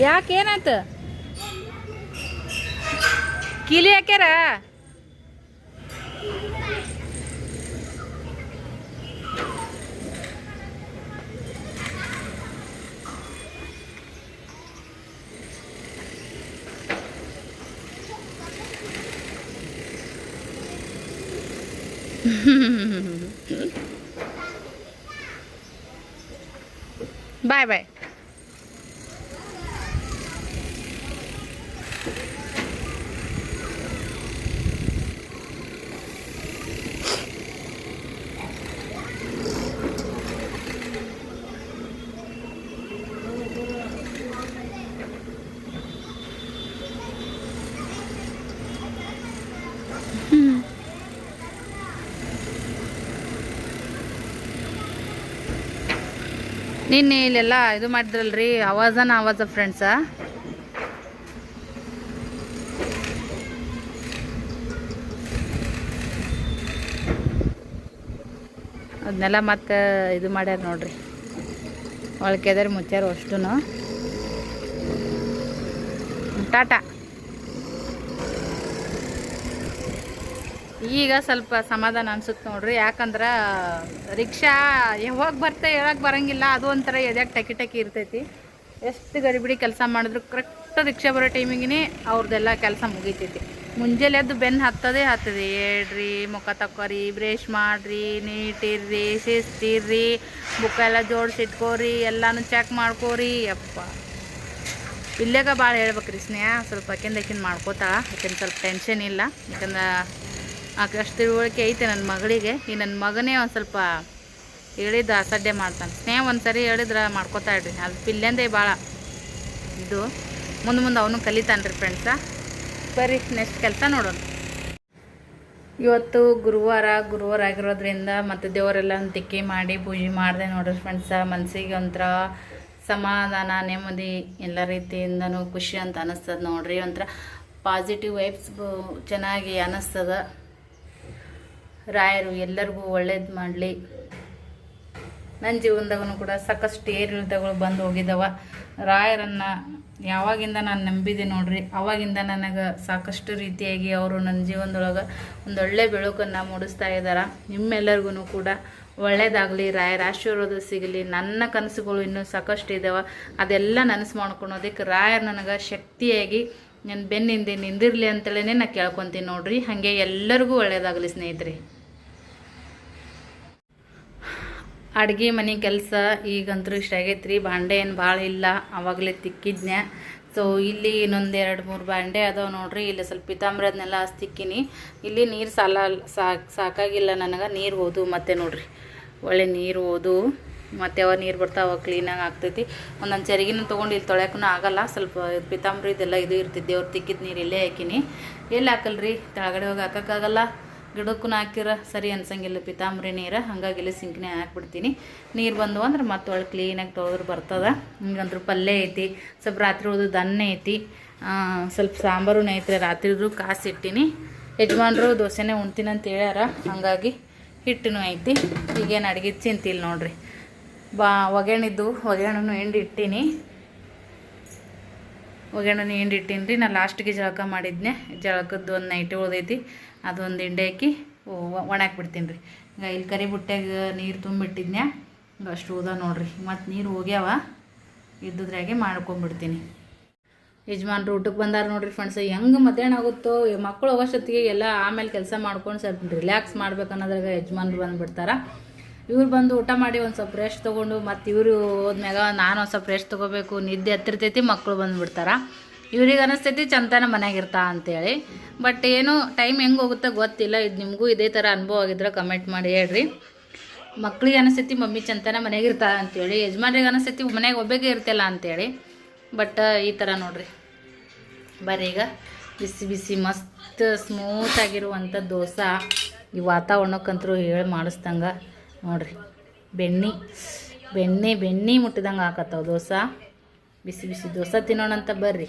ಯಾಕೆ ಏನಾಯ್ತು ಕೀಲಿ ಹಾಕ್ಯಾರ? ಬಾಯ್ ಬಾಯ್. ನಿನ್ನೆ ಇಲ್ಲೆಲ್ಲ ಇದು ಮಾಡಿದ್ರಲ್ರಿ ಆವಾಜನ ಆವಾಜ ಫ್ರೆಂಡ್ಸ ಅದನ್ನೆಲ್ಲ ಮತ್ತೆ ಇದು ಮಾಡ್ಯಾರ ನೋಡ್ರಿ. ಒಳಕೆದಾರ ಮುಚ್ಚಾರ ಅಷ್ಟು ಟಾಟಾ. ಈಗ ಸ್ವಲ್ಪ ಸಮಾಧಾನ ಅನ್ಸುತ್ತೆ ನೋಡ್ರಿ. ಯಾಕಂದ್ರೆ ರಿಕ್ಷಾ ಯಾವಾಗ ಬರ್ತಾ ಹೇಳಕ್ ಬರಂಗಿಲ್ಲ. ಅದು ಒಂಥರ ಎದ್ಯಾಗ ಟಕಿ ಟಕಿ ಇರ್ತೈತಿ. ಎಷ್ಟು ಗಡಿಬಿಡಿ ಕೆಲಸ ಮಾಡಿದ್ರು ಕರೆಕ್ಟ್ ರಿಕ್ಷಾ ಬರೋ ಟೈಮಿಗೆ ಅವ್ರದ್ದೆಲ್ಲ ಕೆಲಸ ಮುಗೀತೈತಿ. ಮುಂಜಾನೆ ಎದ್ದು ಬೆನ್ನು ಹತ್ತದೇ ಹತ್ತದೆ. ಹೇಳ್ರಿ, ಮುಖ ತಕ್ಕೋರಿ ಬ್ರೇಷ್ ಮಾಡ್ರಿ ನೀಟಿರ್ರಿ ಶಿಸ್ತಿರ್ರಿ ಬುಕ್ಕ ಎಲ್ಲ ಜೋಡಿಸಿಟ್ಕೋರಿ ಎಲ್ಲಾನು ಚೆಕ್ ಮಾಡ್ಕೋರಿ. ಅಪ್ಪ ಇಲ್ಲೇಗ ಭಾಳ ಹೇಳ್ಬೇಕ್ರಿ ಸ್ನೇಹ. ಸ್ವಲ್ಪ ಅಕ್ಕಿಂದ ಅಕ್ಕಿಂದ ಮಾಡ್ಕೋತಾಳ ಯಾಕೆಂದ್ರೆ ಸ್ವಲ್ಪ ಟೆನ್ಷನ್ ಇಲ್ಲ. ಯಾಕಂದ್ರೆ ಅಷ್ಟು ತಿಳುವಳಿಕೆ ಐತೆ ನನ್ನ ಮಗಳಿಗೆ. ಈ ನನ್ನ ಮಗನೇ ಒಂದು ಸ್ವಲ್ಪ ಹೇಳಿದ ಅಸಡ್ಡೆ ಮಾಡ್ತಾನೆ. ಸ್ನೇಹ ಒಂದು ಸರಿ ಹೇಳಿದ್ರೆ ಮಾಡ್ಕೋತಾ ಇಡ್ರಿ ಅದು ಪಿಲ್ಲೆಂದೇ ಭಾಳ ಇದು. ಮುಂದೆ ಮುಂದೆ ಅವನು ಕಲಿತಾನೆ ರೀ ಫ್ರೆಂಡ್ಸ ಬರ್ರಿ ನೆಕ್ಸ್ಟ್ ಕೆಲಸ ನೋಡೋಣ. ಇವತ್ತು ಗುರುವಾರ ಗುರುವಾರ ಆಗಿರೋದ್ರಿಂದ ಮತ್ತು ದೇವರೆಲ್ಲ ತಿಕ್ಕಿ ಮಾಡಿ ಪೂಜೆ ಮಾಡಿದೆ ನೋಡ್ರಿ ಫ್ರೆಂಡ್ಸ ಮನಸ್ಸಿಗೆ ಒಂಥರ ಸಮಾಧಾನ, ನೆಮ್ಮದಿ ಎಲ್ಲ ರೀತಿಯಿಂದನೂ ಖುಷಿ ಅಂತ ಅನ್ನಿಸ್ತದೆ ನೋಡ್ರಿ. ಒಂಥರ ಪಾಸಿಟಿವ್ ವೈಬ್ಸ್ ಚೆನ್ನಾಗಿ ಅನ್ನಿಸ್ತದ ರಾಯರು ಎಲ್ಲರಿಗೂ ಒಳ್ಳೇದು ಮಾಡಲಿ. ನನ್ನ ಜೀವನದಾಗೂ ಕೂಡ ಸಾಕಷ್ಟು ಏರಿಳಿತಗಳು ಬಂದು ಹೋಗಿದ್ದಾವ ರಾಯರನ್ನು ಯಾವಾಗಿಂದ ನಾನು ನಂಬಿದೆ ನೋಡ್ರಿ, ಅವಾಗಿಂದ ನನಗೆ ಸಾಕಷ್ಟು ರೀತಿಯಾಗಿ ಅವರು ನನ್ನ ಜೀವನದೊಳಗೆ ಒಂದೊಳ್ಳೆ ಬೆಳಕನ್ನು ಮೂಡಿಸ್ತಾ ಇದ್ದಾರೆ ನಿಮ್ಮೆಲ್ಲರಿಗೂ ಕೂಡ ಒಳ್ಳೇದಾಗಲಿ, ರಾಯರ ಆಶೀರ್ವಾದ ಸಿಗಲಿ. ನನ್ನ ಕನಸುಗಳು ಇನ್ನೂ ಸಾಕಷ್ಟು ಇದ್ದಾವೆ ಅದೆಲ್ಲ ನನಸು ಮಾಡ್ಕೊಳೋದಕ್ಕೆ ರಾಯರ್ ನನಗೆ ಶಕ್ತಿಯಾಗಿ ನನ್ನ ಬೆನ್ನಿಂದೆ ನಿಂದಿರಲಿ ಅಂತೇಳಿ ನಾನು ಕೇಳ್ಕೊತೀನಿ ನೋಡ್ರಿ. ಹಾಗೆ ಎಲ್ಲರಿಗೂ ಒಳ್ಳೇದಾಗಲಿ ಸ್ನೇಹಿತರೆ. ಅಡುಗೆ ಮನೆ ಕೆಲಸ ಈಗಂತೂ ಇಷ್ಟ ಆಗೈತೆ ರೀ ಬಾಂಡೆ ಏನು ಭಾಳ ಇಲ್ಲ ಆವಾಗಲೇ ತಿಕ್ಕಿದ್ನೆ ಸೊ ಇಲ್ಲಿ ಇನ್ನೊಂದು ಎರಡು ಮೂರು ಬಾಂಡೆ ಅದಾವೆ ನೋಡ್ರಿ. ಇಲ್ಲಿ ಸ್ವಲ್ಪ ಪಿತಾಂಬ್ರದನ್ನೆಲ್ಲ ತಿಕ್ಕಿನಿ. ಇಲ್ಲಿ ನೀರು ಸಾಲ, ಸಾಕು, ಸಾಕಾಗಿಲ್ಲ ನನಗೆ. ನೀರು ಓದು ಮತ್ತೆ ನೋಡ್ರಿ. ಒಳ್ಳೆ ನೀರು ಓದು ಮತ್ತು ಯಾವಾಗ ನೀರು ಬರ್ತಾವ ಕ್ಲೀನಾಗಿ ಆಗ್ತೈತಿ. ಒಂದೊಂದು ಚರಿಗಿನ ತೊಗೊಂಡು ಇಲ್ಲಿ ತೊಳ್ಯಾಕೂ ಆಗಲ್ಲ. ಸ್ವಲ್ಪ ಪಿತಾಂಬ್ರಿದೆಲ್ಲ ಇದು ಇರ್ತಿದ್ದೆ. ಅವ್ರು ತಿಕ್ಕಿದ ನೀರು ಇಲ್ಲೇ ಹಾಕಿನಿ. ಎಲ್ಲಿ ಹಾಕಲ್ರಿ? ತೆಳಗಡೆ ಹೋಗಿ ಹಾಕೋಕ್ಕಾಗಲ್ಲ ಗಿಡಕ್ಕೂ ಹಾಕಿರ, ಸರಿ ಅನ್ಸಂಗಿಲ್ಲ ಪಿತಾಂಬರಿ ನೀರು, ಹಾಗಾಗಿ ಇಲ್ಲಿ ಸಿಂಕ್ನೆ ಹಾಕ್ಬಿಡ್ತೀನಿ. ನೀರು ಬಂದು ಅಂದ್ರೆ ಮತ್ತೆ ಒಳ್ಳೆ ಕ್ಲೀನಾಗಿ ತೊಳೆದ್ರೆ ಬರ್ತದೆ. ಹಿಂಗಂದ್ರೆ ಪಲ್ಯ ಐತಿ, ಸ್ವಲ್ಪ ರಾತ್ರಿ ಹೋದ್ರೆ ಅನ್ನ ಐತಿ. ಸ್ವಲ್ಪ ಸಾಂಬಾರು ಐತ್ರಿ ರಾತ್ರಿದು ಕಾಸು ಇಟ್ಟಿನಿ. ಯಜಮಾನ್ರು ದೋಸೆನೇ ಉಣ್ತೀನಿ ಅಂತ ಹೇಳ್ಯಾರ, ಹಾಗಾಗಿ ಹಿಟ್ಟನು ಐತಿ. ಈಗೇನು ಅಡುಗೆ ಚಿಂತಿಲ್ಲ ನೋಡ್ರಿ. ಬಾ ಒಗೆಣಿದ್ದು ಒಗ್ಗರಣೆನು ಹಿಂಡಿ ಇಟ್ಟೀನಿ. ಒಗೆಣನು ಹೆಂಡಿ ಇಟ್ಟೀನಿ ರೀ ನಾನು ಲಾಸ್ಟಿಗೆ ಜಳಕ ಮಾಡಿದ್ನೆ ಜಳಕದ್ದು ಒಂದು ನೈಟ್ ಉಳ್ದೈತಿ. ಅದೊಂದು ಹಿಂಡೆ ಹಾಕಿ ಒಣಾಕ್ಬಿಡ್ತೀನಿ ರೀ. ಈಗ ಇಲ್ಲಿ ಕರಿ ಬುಟ್ಟ್ಯಾಗ ನೀರು ತುಂಬಿಟ್ಟಿದ್ನ್ಯಾ? ಹಿಂಗೆ ಅಷ್ಟು ಹೋದ ನೋಡ್ರಿ. ಮತ್ತು ನೀರು ಹೋಗ್ಯಾವ, ಇದ್ದುದ್ರಾಗೆ ಮಾಡ್ಕೊಂಬಿಡ್ತೀನಿ. ಯಜಮಾನ್ರು ಊಟಕ್ಕೆ ಬಂದಾರ ನೋಡ್ರಿ ಫ್ರೆಂಡ್ಸ್ ಹೆಂಗೆ ಮಧ್ಯಾಹ್ನ ಆಗುತ್ತೋ? ಮಕ್ಕಳು ಹೋಗೋಷ್ಟೊತ್ತಿಗೆ ಎಲ್ಲ ಆಮೇಲೆ ಕೆಲಸ ಮಾಡ್ಕೊಂಡು ಸ್ವಲ್ಪ ರಿಲ್ಯಾಕ್ಸ್ ಮಾಡ್ಬೇಕು ಅನ್ನೋದ್ರಾಗ ಯಜಮಾನ್ರು ಬಂದುಬಿಡ್ತಾರ. ಇವ್ರು ಬಂದು ಊಟ ಮಾಡಿ ಒಂದು ಸ್ವಲ್ಪ ರೆಸ್ಟ್ ತೊಗೊಂಡು, ಮತ್ತು ಇವರು ಹೋದ್ಮ್ಯಾಗ ನಾನು ಒಂದು ಸ್ವಲ್ಪ ರೆಸ್ಟ್ ತೊಗೋಬೇಕು. ನಿದ್ದೆ ಹತ್ತಿರ್ತೈತಿ ಮಕ್ಕಳು ಬಂದುಬಿಡ್ತಾರ. ಇವ್ರಿಗೆ ಅನಿಸ್ತೈತಿ ಚಂತನ ಮನೆಯಾಗಿರ್ತಾ ಅಂತೇಳಿ. ಬಟ್ ಏನು ಟೈಮ್ ಹೆಂಗೆ ಹೋಗುತ್ತೆ ಗೊತ್ತಿಲ್ಲ. ಇದು ನಿಮಗೂ ಇದೇ ಥರ ಅನುಭವ ಆಗಿದ್ರೆ ಕಮೆಂಟ್ ಮಾಡಿ ಹೇಳ್ರಿ. ಮಕ್ಳಿಗೆ ಅನಿಸ್ತೈತಿ, ಮಮ್ಮಿ ಚಂತನ ಮನೆಯಾಗಿರ್ತಾ ಅಂತ ಅಂತೇಳಿ. ಯಜಮಾನ್ರಿಗೆ ಅನಿಸ್ತೈತಿ ಮನೆಗೆ ಒಬ್ಬಗೆ ಇರ್ತಿಲ್ಲ ಅಂತೇಳಿ. ಬಟ್ ಈ ಥರ ನೋಡ್ರಿ. ಬರ್ರಿ ಈಗ. ಬಿಸಿ ಬಿಸಿ, ಮಸ್ತ್ ಸ್ಮೂತ್ ಆಗಿರುವಂಥ ದೋಸೆ ಈ ವಾತಾವರಣಕ್ಕಂತರೂ ಹೇಳಿ ಮಾಡಿಸ್ದಂಗೆ ನೋಡ್ರಿ. ಬೆಣ್ಣೆ ಬೆಣ್ಣೆ ಬೆಣ್ಣೆ ಮುಟ್ಟಿದಂಗೆ ಹಾಕತ್ತವ ದೋಸೆ. ಬಿಸಿ ಬಿಸಿ ದೋಸೆ ತಿನ್ನೋಣಂತ ಬರ್ರಿ.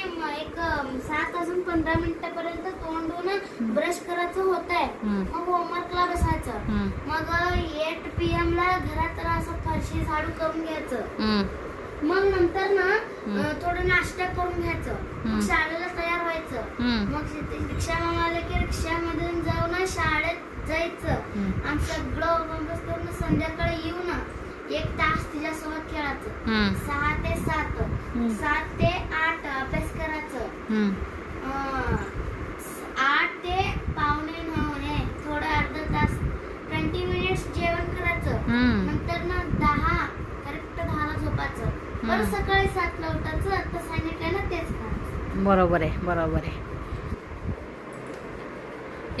सात अजून पंधरा मिनिटापर्यंत तोंडून ब्रश करायचं होत आहे. मग होमवर्कला बसायचं. मग एट पी एम ला घरात असं फरशी झाडू करून घ्यायचं. मग नंतर ना थोडं नाश्ता करून घ्यायचं. शाळेला तयार व्हायचं. मग रिक्षा आलं की रिक्षामधून जाऊन ना शाळेत जायचं. आणि सगळं बंदोबस्त करून संध्याकाळी येऊ ना एक तास तिच्यासोबत खेळायचं हम्म. सहा ते सात हम्म. सात ते आठ अभ्यास करायचं हम्म. अं, आठ ते पावणे नऊ ने थोडं अर्धा तास ट्वेंटी मिनिट्स जेवण करायचं हम्म. नंतर ना दहा करेक्ट दहाला झोपायचं परत सकाळी सातला उठायचं आता सांगितलं ना तेच करायचं ಬರೋಬರೇ ಬರೋಬರೇ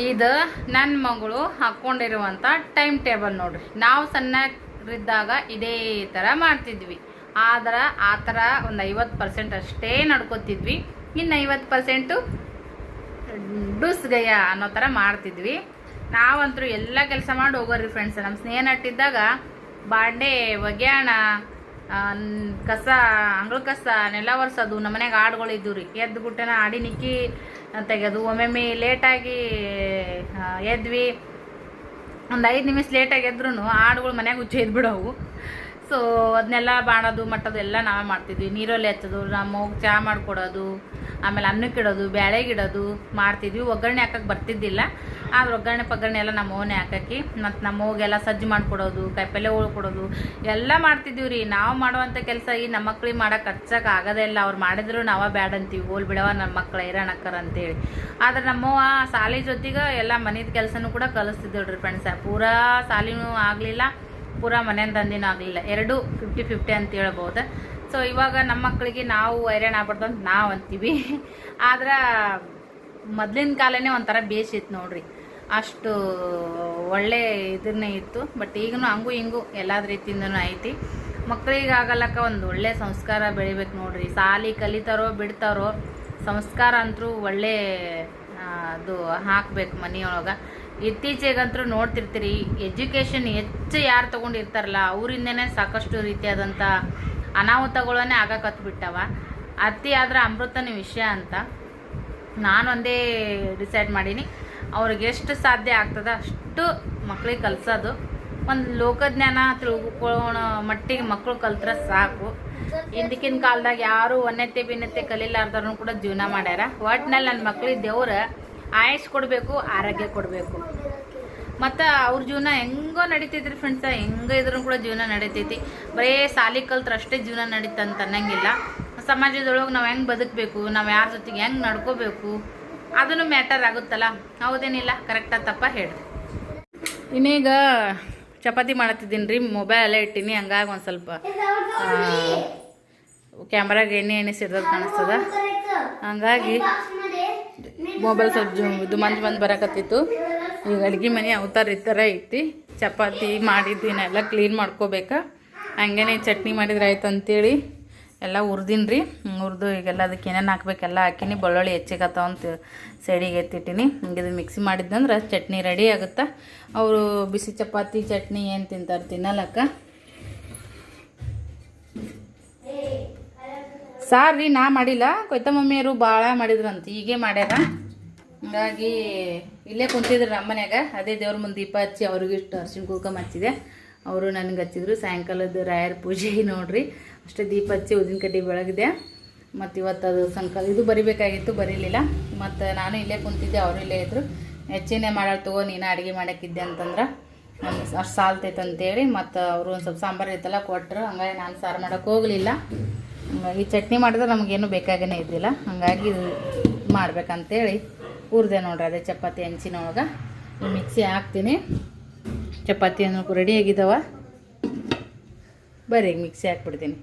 ಇದು ನನ್ನ ಮಗಳು ಹಾಕ್ಕೊಂಡಿರುವಂಥ ಟೈಮ್ ಟೇಬಲ್ ನೋಡ್ರಿ ನಾವು ಸಣ್ಣರಿದ್ದಾಗ ಇದೇ ಥರ ಮಾಡ್ತಿದ್ವಿ. ಆದ್ರೆ ಆ ಥರ ಒಂದು ಐವತ್ತು ಪರ್ಸೆಂಟ್ ಅಷ್ಟೇ ನಡ್ಕೋತಿದ್ವಿ. ಇನ್ನು ಐವತ್ತು ಪರ್ಸೆಂಟು ಡುಸ್ಗಯ್ಯ ಅನ್ನೋ ಥರ ಮಾಡ್ತಿದ್ವಿ. ನಾವಂತರೂ ಎಲ್ಲ ಕೆಲಸ ಮಾಡಿ ಹೋಗೋರಿ ಫ್ರೆಂಡ್ಸ್ ನಮ್ಮ ಸ್ನೇಹ ನಟ್ಟಿದ್ದಾಗ ಬಾಂಡೆ, ಒಗ್ಯಾಣ ಕಸ, ಅಂಗಳ ಕಸ, ನೆಲ ಒರೆಸೋದು, ನಮ್ಮ ಮನೆಗೆ ಇದ್ದು ರೀ. ಎದ್ದು ಬಿಟ್ಟೆನ ಆಡಿ ನಿಕ್ಕಿ ತೆಗೆದು ಒಮ್ಮೊಮ್ಮೆ ಲೇಟಾಗಿ ಎದ್ವಿ. ಒಂದು ಐದು ನಿಮಿಷ ಲೇಟಾಗಿ ಎದ್ರೂ ಆಡುಗಳು ಮನೆಗೆ ಹುಚ್ಚು ಬಿಡವು ಸೊ ಅದನ್ನೆಲ್ಲ ಬಾಣೋದು, ಮಟ್ಟೋದು ಎಲ್ಲ ನಾವೇ ಮಾಡ್ತಿದ್ವಿ. ನೀರಲ್ಲಿ ಹಚ್ಚೋದು ನಮ್ಮ ಚಹಾ ಮಾಡಿಕೊಡೋದು, ಆಮೇಲೆ ಅನ್ನಕ್ಕಿಡೋದು ಇಡೋದು ಬ್ಯಾಳೆಗೆ ಇಡೋದು ಮಾಡ್ತಿದ್ವಿ. ಒಗ್ಗರಣೆ ಹಾಕಕ್ಕೆ ಬರ್ತಿದ್ದಿಲ್ಲ. ಆದ್ರೆ ಒಗ್ಗರಣೆ ಪಗ್ಗರಣೆ ಎಲ್ಲ ನಮ್ಮ ಓನೇ ಹಾಕಿ ಮತ್ತು ನಮ್ಮ ಸಜ್ಜು ಮಾಡಿಕೊಡೋದು, ಕಾಯಿಪಲ್ಲೆ ಕೊಡೋದು ಎಲ್ಲ ಮಾಡ್ತಿದ್ದೀವಿ ರೀ ನಾವು ಮಾಡುವಂಥ ಕೆಲಸ ಈ ನಮ್ಮ ಮಕ್ಳಿಗೆ ಮಾಡೋಕೆ ಹಚ್ಚಕ್ಕೆ ಆಗೋದೇ ಇಲ್ಲ. ಅವ್ರು ಮಾಡಿದ್ರು ನಾವ ಬ್ಯಾಡ್ ಅಂತೀವಿ. ಹೋಲ್ ಬಿಡವ ನಮ್ಮ ಮಕ್ಳು ಅಂತ ಅಂತೇಳಿ. ಆದ್ರೆ ನಮ್ಮವ್ವ ಸಾಲಿ ಜೊತೆಗೆ ಎಲ್ಲ ಮನೆದ ಕೆಲಸನೂ ಕೂಡ ಕಲಿಸ್ತಿದ್ದಳು ರೀ ಫ್ರೆಂಡ್ಸ ಪೂರಾ ಸಾಲಿನೂ ಆಗಲಿಲ್ಲ, ಪೂರಾ ಮನೆಯಿಂದ ತಂದಿನೂ ಆಗಲಿಲ್ಲ. ಎರಡು ಫಿಫ್ಟಿ ಫಿಫ್ಟಿ ಅಂತ ಹೇಳ್ಬೋದು. ಸೊ ಇವಾಗ ನಮ್ಮ ಮಕ್ಕಳಿಗೆ ನಾವು ಹೈರಾಣ ಆಗ್ಬಾರ್ದು ಅಂತ ನಾವು ಅಂತೀವಿ. ಆದ್ರೆ ಮೊದ್ಲಿನ ಕಾಲನೇ ಒಂಥರ ಬೇಸಿತ್ತು ನೋಡ್ರಿ. ಅಷ್ಟು ಒಳ್ಳೆ ಇದನ್ನೇ ಇತ್ತು. ಬಟ್ ಈಗೂ ಹಂಗೂ ಹಿಂಗೂ ಎಲ್ಲಾದ ರೀತಿಯಿಂದನೂ ಐತಿ. ಮಕ್ಕಳಿಗೆ ಆಗಲ್ಲಕ್ಕ ಒಂದು ಒಳ್ಳೆ ಸಂಸ್ಕಾರ ಬೆಳಿಬೇಕು ನೋಡ್ರಿ. ಸಾಲಿ ಕಲಿತಾರೋ ಬಿಡ್ತಾರೋ ಸಂಸ್ಕಾರ ಅಂತರೂ ಒಳ್ಳೆ ಅದು ಹಾಕ್ಬೇಕು ಮನೆಯೊಳಗೆ. ಇತ್ತೀಚೆಗಂತರೂ ನೋಡ್ತಿರ್ತೀರಿ, ಎಜುಕೇಷನ್ ಹೆಚ್ಚು ಯಾರು ತೊಗೊಂಡಿರ್ತಾರಲ್ಲ, ಅವರಿಂದನೇ ಸಾಕಷ್ಟು ರೀತಿಯಾದಂಥ ಅನಾಹುತಗಳನ್ನೇ ಆಗಕತ್ಬಿಟ್ಟವ ಅತಿ ಆದ್ರೆ ಅಮೃತನ ವಿಷಯ ಅಂತ. ನಾನೊಂದೇ ಡಿಸೈಡ್ ಮಾಡೀನಿ. ಅವ್ರಿಗೆ ಎಷ್ಟು ಸಾಧ್ಯ ಆಗ್ತದೆ ಅಷ್ಟು ಮಕ್ಳಿಗೆ ಕಲ್ಸೋದು. ಒಂದು ಲೋಕಜ್ಞಾನ ತಿಳ್ಕೊಳ್ಳೋ ಮಟ್ಟಿಗೆ ಮಕ್ಕಳು ಕಲ್ತ್ರೆ ಸಾಕು. ಹಿಂದಕ್ಕಿನ ಕಾಲದಾಗ ಯಾರು ಒನ್ನತೆ ಭಿನ್ನತೆ ಕಲೀಲಾರ್ದವ್ರನ್ನು ಕೂಡ ಜೀವನ ಮಾಡ್ಯಾರ. ಒಟ್ನಲ್ಲಿ ನನ್ನ ಮಕ್ಳಿಗೆ ದೇವ್ರ ಆಯುಷ್ ಕೊಡಬೇಕು, ಆರೋಗ್ಯ ಕೊಡಬೇಕು. ಮತ್ತು ಅವ್ರ ಜೀವನ ಹೆಂಗೋ ನಡೀತೈತ್ರಿ ಫ್ರೆಂಡ್ಸ ಹೆಂಗೆ ಇದ್ರೂ ಕೂಡ ಜೀವನ ನಡೀತೈತಿ. ಬರೀ ಸಾಲಿ ಕಲ್ತ್ರ ಅಷ್ಟೇ ಜೀವನ ನಡೀತಂತ ಅನ್ನಂಗಿಲ್ಲ. ಸಮಾಜದೊಳಗೆ ನಾವು ಹೆಂಗೆ ಬದುಕಬೇಕು, ನಾವು ಯಾರ ಜೊತೆಗೆ ಹೆಂಗೆ ನಡ್ಕೋಬೇಕು? ಅದನ್ನು ಮ್ಯಾಟರ್ ಆಗುತ್ತಲ್ಲ? ಹೌದೇನಿಲ್ಲ, ಕರೆಕ್ಟಾ ತಪ್ಪ ಹೇಳ್ರಿ ಇನ್ನೀಗ ಚಪಾತಿ ಮಾಡತ್ತಿದ್ದೀನಿ ರೀ ಮೊಬೈಲ್ ಇಟ್ಟಿನಿ, ಹಂಗಾಗಿ ಒಂದು ಸ್ವಲ್ಪ ಕ್ಯಾಮ್ರಾಗೆ ಎಣ್ಣೆ ಎಣ್ಣೆ ಸಿಡ್ದದ್ ಕಾಣಿಸ್ತದ. ಹಂಗಾಗಿ ಮೊಬೈಲ್ ಸ್ವಲ್ಪ ಇದು ಮಂದಿ ಮಂದಿ ಬರಕತ್ತಿತ್ತು. ಈಗ ಅಡ್ಗೆ ಮನೆ ಅವತಾರ ಈ ಥರ ಐತಿ. ಚಪಾತಿ ಮಾಡಿದ್ದೀನಿ ಎಲ್ಲ ಕ್ಲೀನ್ ಮಾಡ್ಕೋಬೇಕಾ? ಹಂಗೇನೆ ಚಟ್ನಿ ಮಾಡಿದ್ರೆ ಆಯ್ತು ಅಂತೇಳಿ ಎಲ್ಲ ಹುರ್ದೀನಿ ರೀ. ಹುರಿದು ಈಗೆಲ್ಲ ಅದಕ್ಕೆ ಏನೇನು ಹಾಕ್ಬೇಕೆಲ್ಲ ಹಾಕಿನಿ. ಬೆಳ್ಳುಳ್ಳಿ ಹೆಚ್ಚಿಗತ್ತಾವ ಅಂತ ಸೈಡಿಗೆ ಎತ್ತಿಟ್ಟಿನಿ. ಇದು ಮಿಕ್ಸಿ ಮಾಡಿದ್ದಂದ್ರೆ ಚಟ್ನಿ ರೆಡಿ ಆಗುತ್ತೆ. ಅವರು ಬಿಸಿ ಚಪಾತಿ, ಚಟ್ನಿ ಏನು ತಿಂತಾರೆ ತಿನ್ನಲಕ್ಕ. ಸಾರ್ ರೀ, ನಾ ಮಾಡಿಲ್ಲ. ಕೊಯ್ತ ಮಮ್ಮಿಯರು ಭಾಳ ಮಾಡಿದ್ರಂತ. ಹೀಗೆ ಮಾಡ್ಯಾರ. ಹಂಗಾಗಿ ಇಲ್ಲೇ ಕುಂತಿದ್ರು ನಮ್ಮ ಅದೇ ದೇವ್ರ ಮುಂದೆ ದೀಪ ಹಚ್ಚಿ ಅವ್ರಿಗೆ ಇಷ್ಟು ಅರ್ಶಿನ ಕುಂಕುಮ ಹಚ್ಚಿದೆ. ಅವರು ನನಗೆ ಹಚ್ಚಿದ್ರು. ಸಾಯಂಕಾಲದ ರಾಯರ ಪೂಜೆ ನೋಡ್ರಿ. ಅಷ್ಟೇ ದೀಪ ಹಚ್ಚಿ ಉದ್ದಿನ ಕಡ್ಡಿ ಬೆಳಗಿದೆ. ಮತ್ತು ಇವತ್ತು ಅದು ಸಂಕಲ್ ಇದು ಬರಿಬೇಕಾಗಿತ್ತು, ಬರೀಲಿಲ್ಲ. ಮತ್ತು ನಾನು ಇಲ್ಲೇ ಕುಂತಿದ್ದೆ, ಅವರು ಇಲ್ಲೇ ಇದ್ದರು ಹೆಚ್ಚಿನೇ ಮಾಡಾಳ ತಗೋ, ನೀನು ಅಡುಗೆ ಮಾಡೋಕ್ಕಿದ್ದೆ ಅಂತಂದ್ರೆ. ಅಷ್ಟು ಸಾಲ್ತೈತೆ ಅಂತೇಳಿ ಮತ್ತು ಅವರು ಒಂದು ಸ್ವಲ್ಪ ಸಾಂಬಾರು ಇತ್ತಲ್ಲ ಕೊಟ್ಟರು ಹಂಗಾಗಿ ನಾನು ಸಾರು ಮಾಡೋಕೆ ಹೋಗಲಿಲ್ಲ. ಈ ಚಟ್ನಿ ಮಾಡಿದ್ರೆ ನಮಗೇನು ಬೇಕಾಗೇ ಇದ್ದಿಲ್ಲ. ಹಾಗಾಗಿ ಇದು ಮಾಡ್ಬೇಕಂತೇಳಿ ಹುರಿದೆ ನೋಡ್ರಿ ಅದೇ ಚಪಾತಿ ಹಂಚಿನೊಳಗೆ. ಮಿಕ್ಸಿ ಹಾಕ್ತೀನಿ. ಚಪಾತಿ ಅನ್ನೋಕ್ಕೂ ರೆಡಿ ಬರೀ, ಮಿಕ್ಸಿ ಹಾಕ್ಬಿಡ್ತೀನಿ.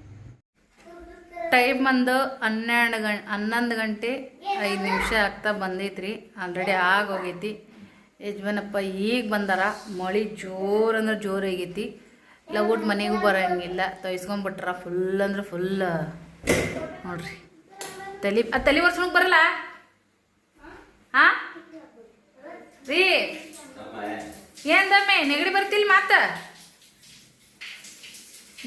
ಟೈಮ್ ಬಂದು ಹನ್ನೆರಡು ಗಂಟೆ ಹನ್ನೊಂದು ಗಂಟೆ ಐದು ನಿಮಿಷ ಆಗ್ತಾ ಬಂದೈತ್ರಿ. ಆಲ್ರೆಡಿ ಆಗೋಗೈತಿ. ಯಜಮಾನಪ್ಪ ಈಗ ಬಂದಾರ. ಮಳೆ ಜೋರು ಅಂದ್ರೆ ಜೋರು ಆಗೈತಿ. ಲಗುಟ್ ಮನೆಗೂ ಬರೋಂಗಿಲ್ಲ. ತೊಯ್ಸ್ಕೊಂಡ್ಬಿಟ್ರ ಫುಲ್ ಅಂದ್ರೆ ಫುಲ್ ನೋಡ್ರಿ. ತಲೆ, ಆ ತಲೆ ಒರ್ಸ್ಕೊಳಕ್ ಬರಲ್ಲ? ಹಾ ರೀ? ಏನ್ ದಮ್ಮೆ? ನೆಗಡಿ ಬರ್ತಿಲ್ಲ ಮಾತ?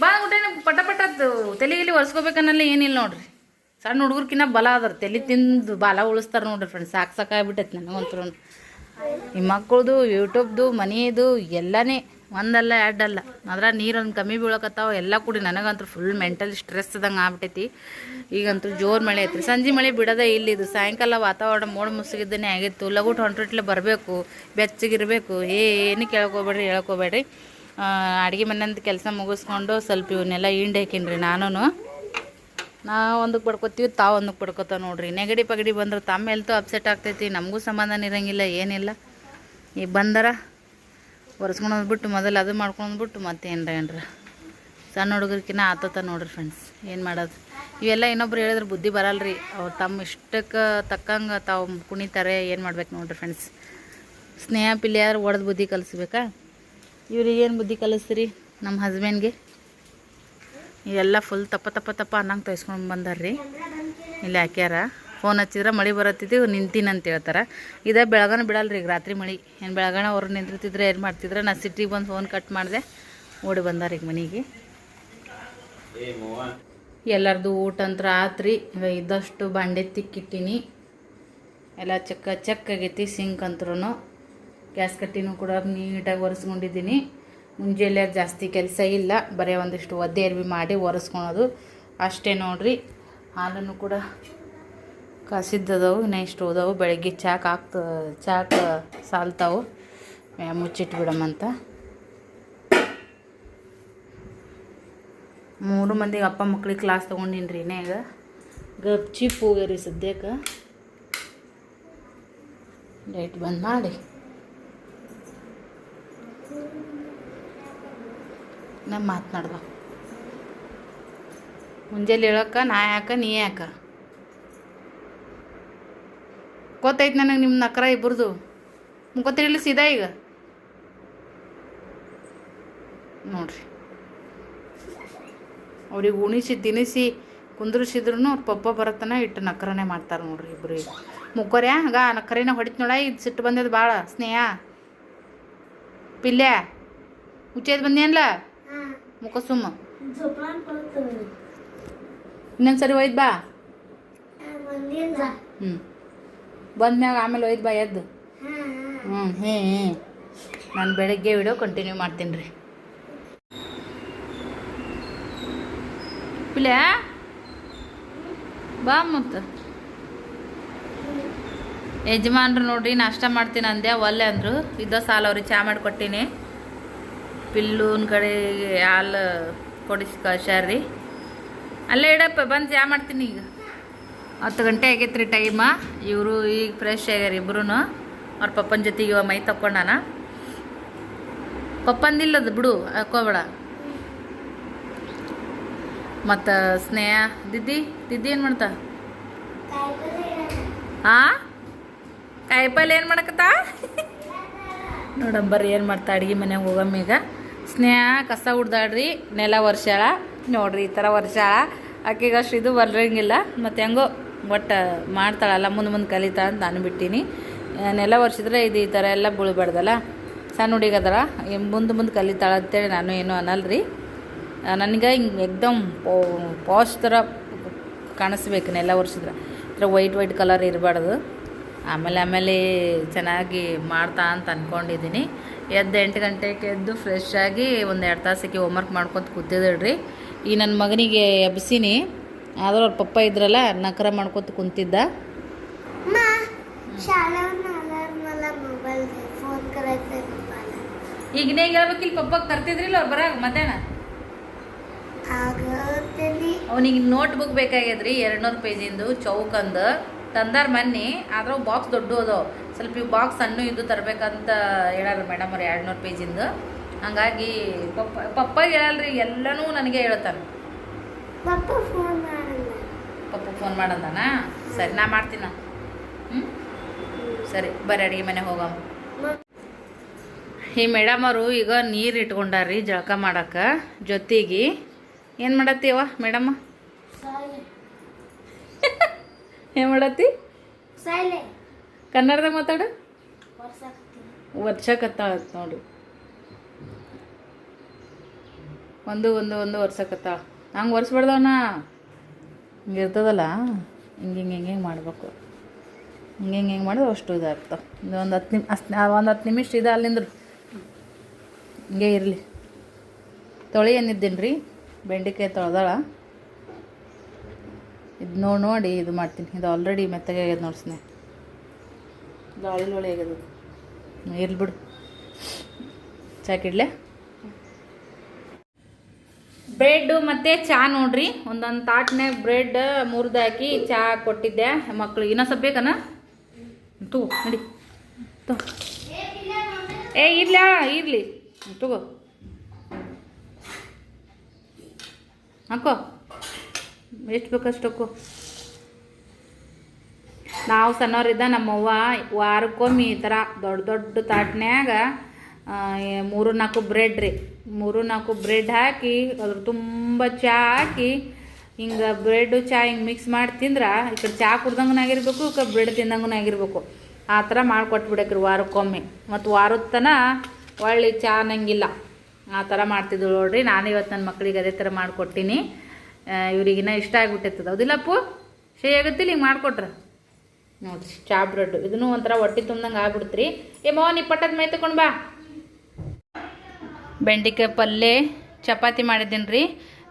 ಬಂದ್ಬಿಟ್ಟೆ ಪಟ ಪಟದ್ದು ತಲೆಗಿಲಿ ಒರೆಸ್ಕೋಬೇಕನ್ನಲ್ಲ ಏನಿಲ್ಲ ನೋಡ್ರಿ. ಸಣ್ಣ ಹುಡುಗರ್ಕಿನ್ನ ಬಲ ಅದ್ರ, ತಲೆ ತಿಂದು ಬಾಲ ಉಳಿಸ್ತಾರೆ ನೋಡ್ರಿ ಫ್ರೆಂಡ್ಸ್ ಸಾಕು ಸಾಕಾಗ್ಬಿಟ್ಟೈತೆ ನನಗಂತೂ ಈ ಮಕ್ಕಳದು ಯೂಟ್ಯೂಬ್ದು ಮನೆಯದು ಎಲ್ಲನೇ, ಒಂದಲ್ಲ, ಎರಡಲ್ಲ. ಅದ್ರ ನೀರೊಂದು ಕಮ್ಮಿ ಬೀಳಕತ್ತಾವ, ಎಲ್ಲ ಕೂಡಿ ನನಗಂತೂ ಫುಲ್ ಮೆಂಟಲಿ ಸ್ಟ್ರೆಸ್ ಇದಂಗೆ ಆಗ್ಬಿಟ್ಟೈತಿ. ಈಗಂತೂ ಜೋರು ಮಳೆ ಐತ್ರಿ. ಸಂಜೆ ಮಳೆ ಬಿಡೋದೇ ಇಲ್ಲಿದು ಸಾಯಂಕಾಲ ವಾತಾವರಣ ಮೋಡ ಮುಸುಗಿದ್ದನೇ ಆಗಿತ್ತು. ಲಗುಟ್ ಹೊಂಟ್ರಿಟ್ಲೆ ಬರಬೇಕು, ಬೆಚ್ಚಗಿರಬೇಕು. ಏನು ಕೇಳ್ಕೊಬೇಡ್ರಿ, ಹೇಳ್ಕೊಬೇಡ್ರಿ. ಅಡುಗೆ ಮನೆಯಂದು ಕೆಲಸ ಮುಗಿಸ್ಕೊಂಡು ಸ್ವಲ್ಪ ಇವನ್ನೆಲ್ಲ ಹಿಂಡಿ ಹಾಕಿನ್ರಿ ನಾನು ನಾ ಒಂದಕ್ಕೆ ಬಡ್ಕೋತೀವಿ ತಾವು ಒಂದಕ್ಕೆ ಬಡ್ಕೋತಾವ ನೋಡ್ರಿ. ನೆಗಡಿ ಪಗಡಿ ಬಂದ್ರೆ ತಮ್ಮ ಹೆಲ್ತು ಅಪ್ಸೆಟ್ ಆಗ್ತೈತಿ, ನಮಗೂ ಸಮಾಧಾನ ಇರೋಂಗಿಲ್ಲ, ಏನಿಲ್ಲ. ಈಗ ಬಂದರ, ಒರೆಸ್ಕೊಂಡು ಬಿಟ್ಟು ಮೊದಲು ಅದು ಮಾಡ್ಕೊಂಡ್ಬಿಟ್ಟು ಮತ್ತೆ ಏನರ ಏನ್ರ? ಸಣ್ಣ ಹುಡುಗರ್ಕಿನ್ನ ಆತತ ನೋಡ್ರಿ ಫ್ರೆಂಡ್ಸ್ ಏನು ಮಾಡೋದು? ಇವೆಲ್ಲ ಇನ್ನೊಬ್ರು ಹೇಳಿದ್ರೆ ಬುದ್ಧಿ ಬರಲ್ರಿ. ಅವ್ರು ತಮ್ಮ ಇಷ್ಟಕ್ಕೆ ತಕ್ಕಂಗೆ ತಾವು ಕುಣಿತಾರೆ, ಏನು ಮಾಡ್ಬೇಕು ನೋಡ್ರಿ ಫ್ರೆಂಡ್ಸ್ ಸ್ನೇಹ ಪಿಲ್ಲಿ ಆದ್ರೆ ಒಡೆದು ಬುದ್ಧಿ ಕಲಿಸ್ಬೇಕಾ? ಇವ್ರಿಗೆ ಏನು ಬುದ್ಧಿ ಕಲಿಸ್ತೀರಿ? ನಮ್ಮ ಹಸ್ಬೆಂಡ್ಗೆ ಇವೆಲ್ಲ ಫುಲ್ ತಪ್ಪ ತಪ್ಪ ತಪ್ಪ ಅನ್ನಂಗೆ ತೊಯ್ಸ್ಕೊಂಡು ಬಂದಾರ್ರಿ. ಇಲ್ಲಿ ಹಾಕ್ಯಾರ. ಫೋನ್ ಹಚ್ಚಿದ್ರೆ ಮಳೆ ಬರತ್ತಿದ್ದು ನಿಂತೀನಿ ಅಂತ ಹೇಳ್ತಾರೆ. ಇದೇ ಬೆಳಗಾನ ಬಿಡಲ್ರಿ ಈಗ ರಾತ್ರಿ ಮಳೆ. ಏನು ಬೆಳಗಾನ ಅವ್ರು ನಿಂತಿರ್ತಿದ್ರೆ ಏನು ಮಾಡ್ತಿದ್ರೆ? ನಾ ಸಿಟಿಗೆ ಬಂದು ಫೋನ್ ಕಟ್ ಮಾಡಿದೆ, ಓಡಿ ಬಂದಾರ ಈಗ ಮನೆಗೆ. ಎಲ್ಲರದು ಊಟ ಅಂತ ಇವಾಗ ಇದ್ದಷ್ಟು ಬಾಂಡೆ ತಿಕ್ಕಿಟ್ಟಿನಿ. ಎಲ್ಲ ಚಕ್ಕ ಚಕ್ ಆಗೈತಿ ಸಿಂಕ್ ಅಂತ್ರೂ ಗ್ಯಾಸ್ ಕಟ್ಟಿನೂ ಕೂಡ ನೀಟಾಗಿ ಒರೆಸ್ಕೊಂಡಿದ್ದೀನಿ. ಮುಂಜಾನೆ ಜಾಸ್ತಿ ಕೆಲಸ ಇಲ್ಲ. ಬರೀ ಒಂದಿಷ್ಟು ಒದ್ದೆ ಅರ್ವಿ ಮಾಡಿ ಒರೆಸ್ಕೊಳೋದು. ಅಷ್ಟೇ ನೋಡ್ರಿ. ಹಾಲನ್ನು ಕೂಡ ಕಸಿದ್ದದವು ಇಷ್ಟು ಹೋದವು. ಬೆಳಗ್ಗೆ ಚಾಕ್ ಹಾಕ್ತ ಚಾಕ್ ಸಾಲ್ತಾವು. ಬಿಡಮ್ಮಂತ ಮೂರು ಮಂದಿಗೆ ಅಪ್ಪ ಮಕ್ಳಿಗೆ ಕ್ಲಾಸ್ ತೊಗೊಂಡಿನ್ರಿ ಇನ್ನೇಗ ಗಪ್ ಚಿಪ್ ಸದ್ಯಕ್ಕೆ. ಲೈಟ್ ಬಂದ್ ಮಾಡಿ. ನಾ ಮಾತನಾಡ್ದ ಮುಂಜಾನೆ ಹೇಳಕ್ಕ, ನಾ ಯಾಕ, ನೀ ಯಾಕ? ಗೊತ್ತೈತೆ ನನಗೆ ನಿಮ್ಮ ನಕರ ಇಬ್ಬರದು. ಮುಖತ್ತಿರಲಿ ಸೀದಾ ಈಗ? ನೋಡ್ರಿ. ಅವ್ರಿಗೆ ಉಣಿಸಿ ತಿನಿಸಿ ಕುಂದ್ರಿಸಿದ್ರು ಅವ್ರ ಪಪ್ಪ ಬರತ್ತನ ಇಟ್ಟು ನಕರನೇ ಮಾಡ್ತಾರೆ ನೋಡ್ರಿ ಇಬ್ಬರು ಈಗ. ಹಂಗ ನಕರೇನ ಹೊಡಿತು ನೋಡ, ಇದು ಸಿಟ್ಟು ಬಂದಿದ್ದು ಭಾಳ ಸ್ನೇಹ. ಪಿಲ್ಲೆ ಹುಚ್ಚೇದು ಬಂದೇನಲ್ಲ ಮುಖ ಸುಮ್ಮ. ಇನ್ನೊಂದ್ಸರಿ ಒಯ್ದು ಬಾ. ಹ್ಞೂ ಬಂದ್ಮ್ಯಾಗ ಆಮೇಲೆ ಒಯ್ದ ಬಾ ಎದ್ದು. ಹ್ಞೂ ಹ್ಞೂ ನಾನು ಬೆಳಗ್ಗೆ ವಿಡಿಯೋ ಕಂಟಿನ್ಯೂ ಮಾಡ್ತೀನಿ ರೀ. ಬಾ ಮತ್ತು. ಯಜಮಾನ್ರು ನೋಡ್ರಿ ನಾಷ್ಟ ಮಾಡ್ತೀನಿ ಅಂದೆ ಒಲ್ಲೆ ಅಂದರು. ಇದ್ದ ಸಾಲ ಅವ್ರಿಗೆ ಮಾಡಿ ಮಾಡಿಕೊಟ್ಟಿನಿ. ಪಿಲ್ಲೂನ್ ಕಡೆ ಹಾಲು ಕೊಡಿಸ್ ಕಳ್ಸ್ಯಾರ್ರಿ. ಅಲ್ಲೇ ಇಡಪ್ಪ ಬಂದು ಚಾ ಮಾಡ್ತೀನಿ ಈಗ. ಹತ್ತು ಗಂಟೆ ಆಗೈತೆ ರೀ ಟೈಮ ಇವರು ಈಗ ಫ್ರೆಶ್ ಆಗ್ಯಾರ ಇಬ್ರು ಅವ್ರ ಪಪ್ಪನ ಜೊತೆಗೆ ಇವಾಗ ಮೈ ತಕ್ಕೊಂಡಾನ. ಪಪ್ಪಂದಿಲ್ಲ ಅದು ಬಿಡು ಹಾಕೋಬೇಡ. ಮತ್ತು ಸ್ನೇಹ ದಿದ್ದಿ ದಿದ್ದಿ ಏನು ಮಾಡ್ತಾ? ಹಾಂ ಕಾಯಿಪಲ್ಲೆ ಏನು ಮಾಡಕತ್ತಾ? ನೋಡಂಬರ್ರಿ, ಏನು ಮಾಡ್ತಾ ಅಡುಗೆ ಹೋಗಮ್ಮ ಈಗ. ಸ್ನೇಹ, ಕಸ ಹುಡ್ದಾಡ್ರಿ ನೆಲ ವರ್ಷಾಳ. ನೋಡ್ರಿ, ಈ ಥರ ವರ್ಷಾಳ. ಆಕೆಗೆ ಅಷ್ಟು ಇದು ಬರಂಗಿಲ್ಲ ಮತ್ತು ಹೆಂಗೋ ಒಟ್ಟು ಮಾಡ್ತಾಳಲ್ಲ, ಮುಂದೆ ಮುಂದೆ ಕಲಿತಾ ಅಂತ ನಾನು ಬಿಟ್ಟೀನಿ. ನೆಲ ವರ್ಷಿದ್ರೆ ಇದು ಈ ಥರ ಎಲ್ಲ ಬೀಳ್ಬಾರ್ದಲ್ಲ. ಸಣ್ಣ ಹುಡುಗದರ ಮುಂದೆ ಮುಂದೆ ಕಲಿತಾಳ ಅಂತೇಳಿ ನಾನು ಏನೂ ಅನ್ನಲ್ರಿ. ನನಗೆ ಹಿಂಗೆ ಎಕ್ದಮ್ ಪಾಶ್ ಥರ ಕಾಣಿಸ್ಬೇಕು ನೆಲ ಒರೆಸಿದ್ರೆ ಥರ ವೈಟ್ ವೈಟ್ ಕಲರ್ ಇರಬಾರ್ದು. ಆಮೇಲೆ ಆಮೇಲೆ ಚೆನ್ನಾಗಿ ಮಾಡ್ತಾ ಅಂತ ಅಂದ್ಕೊಂಡಿದ್ದೀನಿ ಎದ್ದು ಎಂಟು ಗಂಟೆಗೆ ಎದ್ದು ಫ್ರೆಶ್ ಆಗಿ ಒಂದು ಎರಡು ತಾಸಿಗೆ ಹೋಮ್ವರ್ಕ್ ಮಾಡ್ಕೊತ ಕೂತಿದ್ದಳ್ರಿ ಈ ನನ್ನ ಮಗನಿಗೆ ಎಬ್ಸಿನಿ. ಆದರೂ ಅವ್ರ ಪಪ್ಪ ಇದ್ರಲ್ಲ ನಕರ ಮಾಡ್ಕೊತ ಕುಂತಿದ್ದ. ಹೇಳ್ಬೇಕು ಹೇಳ್ಬೇಕಿಲ್ಲ ಪಪ್ಪ ಕರ್ತಿದ್ರಿಲ್ಲ ಅವ್ರು ಬರಾಗ ಮಧ್ಯಾಹ್ನ? ಅವ್ನಿಗೆ ನೋಟ್ಬುಕ್ ಬೇಕಾಗ್ಯದ್ರಿ ಎರಡ್ನೂರು ಪೇಜಿಂದು ಚೌಕಂದು. ತಂದಾರ ಮನ್ನಿ ಆದ್ರೆ ಬಾಕ್ಸ್ ದೊಡ್ಡದು ಸ್ವಲ್ಪ ಇವು ಬಾಕ್ಸ್ ಸಣ್ಣ ಇದು ತರಬೇಕಂತ ಹೇಳಾರ ಮೇಡಮ್ ಅವ್ರು ಎರಡು ನೂರು ಪೇಜಿಂದು. ಹಂಗಾಗಿ ಪಪ್ಪ ಪಪ್ಪಾಗೆ ಹೇಳಲ್ರಿ ಎಲ್ಲನೂ ನನಗೆ ಹೇಳ್ತಾನೆ. ಪಪ್ಪ ಫೋನ್ ಮಾಡಂದಾನ? ಸರಿ ನಾ ಮಾಡ್ತೀನ. ಹ್ಞೂ ಸರಿ ಬರ್ರಿ ಅಡುಗೆ ಮನೆ ಹೋಗಮ್ಮ ಈ ಮೇಡಮ್ ಅವರು ಈಗ ನೀರು ಇಟ್ಕೊಂಡಾರ್ರಿ ಜಳಕ ಮಾಡಕ್ಕೆ ಜೊತೆಗೆ. ಏನು ಮಾಡತ್ತೀವ ಮೇಡಮ್ಮ ಏನು ಮಾಡತ್ತಿ? ಕನ್ನಡದ ಮಾತಾಡು. ವರ್ಷ ಕತ್ತ ನೋಡು. ಒಂದು ಒಂದು ಒಂದು ವರ್ಷ ಕತ್ತ ಹಂಗೆ ಒರ್ಸ್ಬಾರ್ದವನ ಹಿಂಗೆ ಇರ್ತದಲ್ಲ? ಹಿಂಗೆ ಹಿಂಗೆ ಹಿಂಗೆ ಹಿಂಗೆ ಮಾಡಬೇಕು. ಹಿಂಗೆ ಹಿಂಗೆ ಹಿಂಗೆ ಮಾಡಿದ್ರೆ ಅಷ್ಟು ಇದಾಗ್ತಾವೆ. ಇದು ಒಂದು ಹತ್ತು ನಿಮ್ ಅಷ್ಟು ಒಂದು ಹತ್ತು ನಿಮಿಷ ಇದೆ ಅಲ್ಲಿಂದ ಹಿಂಗೆ ಇರಲಿ. ತೊಳಿ ಏನಿದ್ದೀನಿ ರೀ ಬೆಂಡೆಕಾಯಿ ತೊಳೆದಾಳ. ಇದು ನೋಡಿ ನೋಡಿ ಇದು ಮಾಡ್ತೀನಿ. ಇದು ಆಲ್ರೆಡಿ ಮೆತ್ತಗೆ ಆಗ್ಯದ ನೋಡಿ ಸ್ನೇಹ. ಗಾಳಿಲಿ ಆಗ್ಯದ ಇರ್ಲಿ ಬಿಡು. ಚಾಕಿಡ್ಲೆ ಬ್ರೆಡ್ ಮತ್ತು ಚಾ ನೋಡ್ರಿ. ಒಂದೊಂದು ತಾಟ್ನಾಗ ಬ್ರೆಡ್ ಮುರಿದು ಹಾಕಿ ಚಾ ಕೊಟ್ಟಿದ್ದೆ. ಮಕ್ಳು ಇನ್ನೊಂದು ಸ್ವಲ್ಪ ಬೇಕನ? ತೂ, ನಡಿ. ತೋ. ಏ, ಇರ್ಲ, ಇರಲಿ. ತಗೋ. ಹಾಕೋ. ಎಷ್ಟು ಬೇಕು ಅಷ್ಟಕ್ಕು. ನಾವು ಸಣ್ಣವ್ರಿದ್ದ ನಮ್ಮವ್ವ ವಾರಕ್ಕೊಮ್ಮೆ ಈ ಥರ ದೊಡ್ಡ ದೊಡ್ಡ ತಾಟ್ನ್ಯಾಗ ಮೂರು ನಾಲ್ಕು ಬ್ರೆಡ್ ರೀ. ಮೂರು ನಾಲ್ಕು ಬ್ರೆಡ್ ಹಾಕಿ, ಅದ್ರ ತುಂಬ ಚಹಾ ಹಾಕಿ, ಹಿಂಗೆ ಬ್ರೆಡ್ಡು ಚಹಾ ಹಿಂಗೆ ಮಿಕ್ಸ್ ಮಾಡಿ ತಿಂದ್ರೆ ಈ ಕಡೆ ಚಹಾ ಕುಡ್ದಂಗನಾಗಿರ್ಬೇಕು ಈ ಕಡೆ ಬ್ರೆಡ್ ತಿಂದಂಗೂ ಆಗಿರ್ಬೇಕು. ಆ ಥರ ಮಾಡಿಕೊಟ್ಬಿಡಕ್ರಿ ವಾರಕ್ಕೊಮ್ಮೆ. ಮತ್ತು ವಾರದ ತನ ಒಳ್ಳೆ ಚಹಾ ಅನ್ನಂಗಿಲ್ಲ. ಆ ಥರ ಮಾಡ್ತಿದ್ಳು ನೋಡ್ರಿ. ನಾನು ಇವತ್ತು ನನ್ನ ಮಕ್ಕಳಿಗೆ ಅದೇ ಥರ ಮಾಡಿಕೊಟ್ಟಿನಿ. ಇವ್ರಿಗಿನ್ನ ಇಷ್ಟ ಆಗಿಬಿಟ್ಟಿರ್ತದೆ. ಹೌದಿಲ್ಲಪ್ಪು ಶೇ ಆಗುತ್ತಿಲ್ಲ ಹಿಂಗೆ ಮಾಡಿಕೊಟ್ರೆ. ನೋಡ್ರಿ ಚಾ ಬ್ರೆಡ್ ಇದನ್ನು ಒಂಥರ ಹೊಟ್ಟೆ ತುಂಬ್ದಂಗೆ ಆಗ್ಬಿಡ್ತ್ರಿ. ಏ ಮೋ ನೀ ಪಟ್ಟದ ಮೈ ತಗೊಂಡು ಬಾ. ಬೆಂಡೆಕಾಯಿ ಪಲ್ಯ ಚಪಾತಿ ಮಾಡಿದ್ದೀನಿ ರೀ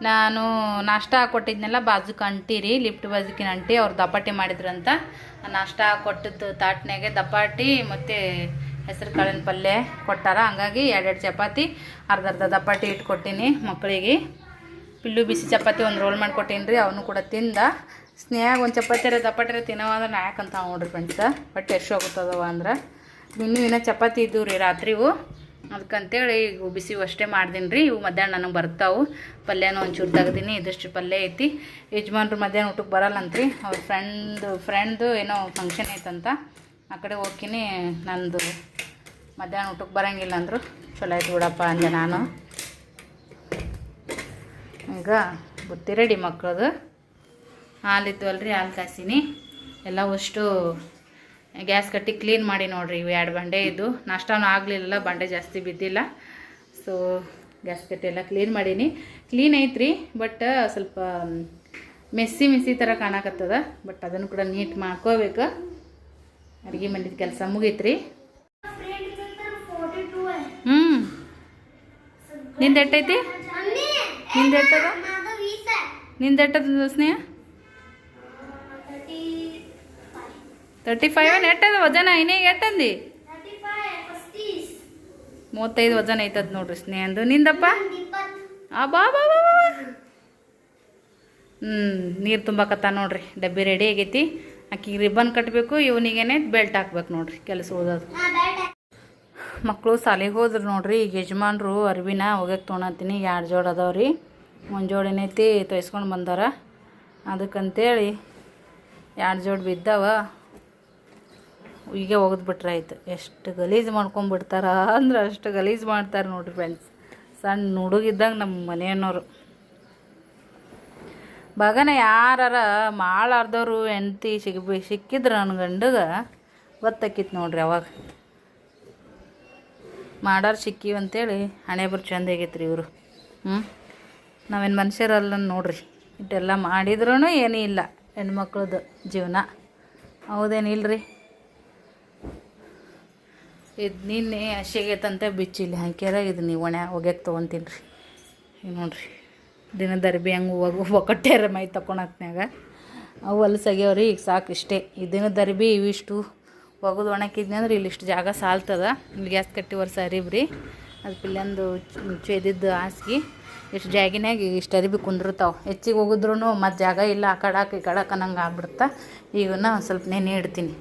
ನಾನು ನಾಷ್ಟ ಕೊಟ್ಟಿದ್ನೆಲ್ಲ ಅಂಟಿ ಅಂಟಿರಿ ಲಿಫ್ಟ್ ಬಾಜುಕಿನ ಅಂಟಿ ಅವ್ರು ದಪಾಟಿ ಮಾಡಿದ್ರಂತ. ನಾಷ್ಟ ಕೊಟ್ಟಿದ್ದು ತಾಟ್ನಾಗೆ ದಪಾಟಿ ಮತ್ತು ಹೆಸರು ಕಾಳಿನ ಪಲ್ಯ ಕೊಟ್ಟಾರ. ಹಂಗಾಗಿ ಎರಡೆರಡು ಚಪಾತಿ ಅರ್ಧ ಅರ್ಧ ದಪಾಟಿ ಇಟ್ಕೊಟ್ಟಿನಿ ಮಕ್ಕಳಿಗೆ. ಪಿಲ್ಲು ಬಿಸಿ ಚಪಾತಿ ಒಂದು ರೋಲ್ ಮಾಡಿ ಕೊಟ್ಟೀನಿ ರೀ, ಅವನು ಕೂಡ ತಿಂದ. ಸ್ನೇಹ ಒಂದು ಚಪಾತಿರ ದಪಾಟಿರ ತಿನ್ನವ ಅಂದ್ರೆ ನಾ ಯಾಕಂತ ನೋಡ್ರಿ ಫ್ರೆಂಡ್ಸ ಬಟ್ ಎಷ್ಟು ಹೋಗುತ್ತದವ ಅಂದ್ರೆ, ಇನ್ನೂ ಇನ್ನೂ ಚಪಾತಿ ಇದ್ದವು ರೀ ರಾತ್ರಿವು ಅದಕ್ಕಂತೇಳಿ ಈಗ ಬಿಸಿ ಅಷ್ಟೇ ಮಾಡ್ದೀನಿ ರೀ, ಇವು ಮಧ್ಯಾಹ್ನ ನನಗೆ ಬರ್ತಾವು. ಪಲ್ಯನೂ ಒಂಚೂರು ತೆಗ್ದೀನಿ, ಇದಿಷ್ಟು ಪಲ್ಯ ಐತಿ. ಯಜಮಾನ್ರು ಮಧ್ಯಾಹ್ನ ಊಟಕ್ಕೆ ಬರಲ್ಲಂತ್ರಿ. ಅವ್ರ ಫ್ರೆಂಡ್ ಫ್ರೆಂಡ್ದು ಏನೋ ಫಂಕ್ಷನ್ ಐತಂತ, ಆ ಕಡೆ ಹೋಗ್ತೀನಿ ನಂದು ಮಧ್ಯಾಹ್ನ ಊಟಕ್ಕೆ ಬರೋಂಗಿಲ್ಲ ಅಂದರು ಚಲೋ ಆಯ್ತು ಬಿಡಪ್ಪ ಅಂದೆ ನಾನು. ಈಗ ಬುತ್ತಿ ರೆಡಿ ಮಕ್ಕಳದು. ಹಾಲಿತ್ತು ಅಲ್ರಿ ಹಾಲು ಕಾಸಿನಿ ಎಲ್ಲ ಅಷ್ಟು ಗ್ಯಾಸ್ ಕಟ್ಟಿ ಕ್ಲೀನ್ ಮಾಡಿ ನೋಡಿರಿ ಇವು ಎರಡು ಬಂಡೆ ಇದ್ದು. ನಾಷ್ಟಾನು ಆಗಲಿಲ್ಲ, ಬಂಡೆ ಜಾಸ್ತಿ ಬಿದ್ದಿಲ್ಲ. ಸೊ ಗ್ಯಾಸ್ ಕಟ್ಟಿ ಎಲ್ಲ ಕ್ಲೀನ್ ಮಾಡೀನಿ. ಕ್ಲೀನ್ ಐತ್ರಿ, ಬಟ್ ಸ್ವಲ್ಪ ಮೆಸ್ಸಿ ಮೆಸ್ಸಿ ಥರ ಕಾಣಕತ್ತದ. ಬಟ್ ಅದನ್ನು ಕೂಡ ನೀಟ್ ಮಾಡ್ಕೋಬೇಕು. ಅಡುಗೆ ಮನೆದ ಕೆಲಸ ಮುಗೀತ್ರಿ. ಹ್ಞೂ ನಿಂದು ಎಟ್ಟೈತಿ? ನಿಂದೆಟ್ಟದ ನಿಂದೆಟ್ಟದ ಸ್ನೇಹ? Thirty five ಎಟ್ಟದ ವಜನ? ಇನ್ನೇಗ ಎಟ್ಟಂದಿ ಮೂವತ್ತೈದು ವಜನ ಐತದ ನೋಡ್ರಿ ಸ್ನೇಹಂದು ನಿಂದಪ್ಪ? ಆ, ಬಾ ಬಾ ಬಾ ಹ್ಞೂ ನೀರು ತುಂಬಾಕತ್ತ ನೋಡ್ರಿ. ಡಬ್ಬಿ ರೆಡಿ ಆಗೈತಿ. ಆಕಿಗೆ ರಿಬ್ಬನ್ ಕಟ್ಟಬೇಕು ಇವನಿಗೇನೆ ಬೆಲ್ಟ್ ಹಾಕ್ಬೇಕು ನೋಡ್ರಿ. ಕೆಲಸ ಓದೋದು. ಮಕ್ಕಳು ಶಾಲೆಗೆ ಹೋದ್ರು ನೋಡ್ರಿ, ಈಗ ಯಜಮಾನ್ರು ಅರ್ವಿನ ಹೋಗಕ್ಕೆ ತೊಗೊಳತ್ತೀನಿ ಎರಡು ಜೋಡಿ ರೀ. ಒಂದು ಜೋಡಿ ಏನೈತಿ ತೊಯ್ಸ್ಕೊಂಡು ಬಂದಾರ. ಅದಕ್ಕಂತೇಳಿ ಎರಡು ಜೋಡಿ ಬಿದ್ದಾವ. ಈಗ ಒಗೆದ್ಬಿಟ್ರೆ ಆಯ್ತು. ಎಷ್ಟು ಗಲೀಜು ಮಾಡ್ಕೊಂಬಿಡ್ತಾರ ಅಂದ್ರೆ ಅಷ್ಟು ಗಲೀಜು ಮಾಡ್ತಾರೆ ನೋಡ್ರಿ ಫ್ರೆಂಡ್ಸ್ ಸಣ್ಣ ಹುಡುಗಿದ್ದಾಗ ನಮ್ಮ ಮನೆಯನ್ನೋರು ಬಗನ ಯಾರಾರ ಮಾಡಾರ್ದವ್ರು ಹೆಂಡ್ತಿ ಸಿಗ್ಬಿ ಸಿಕ್ಕಿದ್ರೆ ನನ್ನ ಗಂಡಗೆ ಗೊತ್ತಾಕಿತ್ತು ನೋಡ್ರಿ ಅವಾಗ. ಮಾಡಾರ ಸಿಕ್ಕಿವಿ ಅಂತೇಳಿ ಹಣೆ ಬರ್ ಚಂದ ಆಗೈತ್ರಿ ಇವರು. ಹ್ಞೂ ನಾವೇನು ಮನುಷ್ಯರಲ್ಲ ನೋಡ್ರಿ. ಇಟ್ಟೆಲ್ಲ ಮಾಡಿದ್ರೂ ಏನೂ ಇಲ್ಲ ಹೆಣ್ಮಕ್ಳದ್ದು ಜೀವನ. ಹೌದೇನಿಲ್ರಿ ಇದು ನಿನ್ನೆ ಹಸಿಗೈತಂತೆ ಬಿಚ್ಚಿಲ್ಲ ಹಾಕ್ಯಾರ ಇದು ನೀವು ಒಣ ಒಗ್ಯಾಕೆ ತೊಗೊತೀನಿ ರೀ ಈಗ ನೋಡ್ರಿ. ದಿನ ದರ್ಬಿ ಹಂಗೆ ಹೋಗು ಒಕ್ಕಟ್ಟೆರ ಮೈ ತಕೊಳತ್ನ್ಯಾಗ ಅವು ಹೊಲಸಾಗ್ಯಾವ್ರಿ ಈಗ ಸಾಕು ಇಷ್ಟೇ. ಈ ದರ್ಬಿ ಇವಿಷ್ಟು ಒಗದು ಒಣಕಿದ್ನಿ ಅಂದ್ರೆ ಇಲ್ಲಿ ಇಷ್ಟು ಜಾಗ ಸಾಲ್ತದ. ಇಲ್ಲಿ ಗ್ಯಾಸ್ ಕಟ್ಟಿ ವರ್ಷ ಅರಿಬ್ರಿ. ಅದು ಪಿಲ್ಲೊಂದು ಚೇದಿದ್ದು ಹಾಸಿಗೆ. ಇಷ್ಟು ಜಾಗಿನಾಗ ಇಷ್ಟು ಅರಿಬಿ ಕುಂದಿರ್ತಾವೆ. ಹೆಚ್ಚಿಗೆ ಹೋಗಿದ್ರು ಮತ್ತು ಜಾಗ ಇಲ್ಲ, ಆ ಕಡಾಕ ಈ ಕಡಾಕ ನಂಗೆ ಆಗ್ಬಿಡುತ್ತೆ ಈಗನ್ನ ಸ್ವಲ್ಪ ನೆನೆ ಇಡ್ತೀನಿ.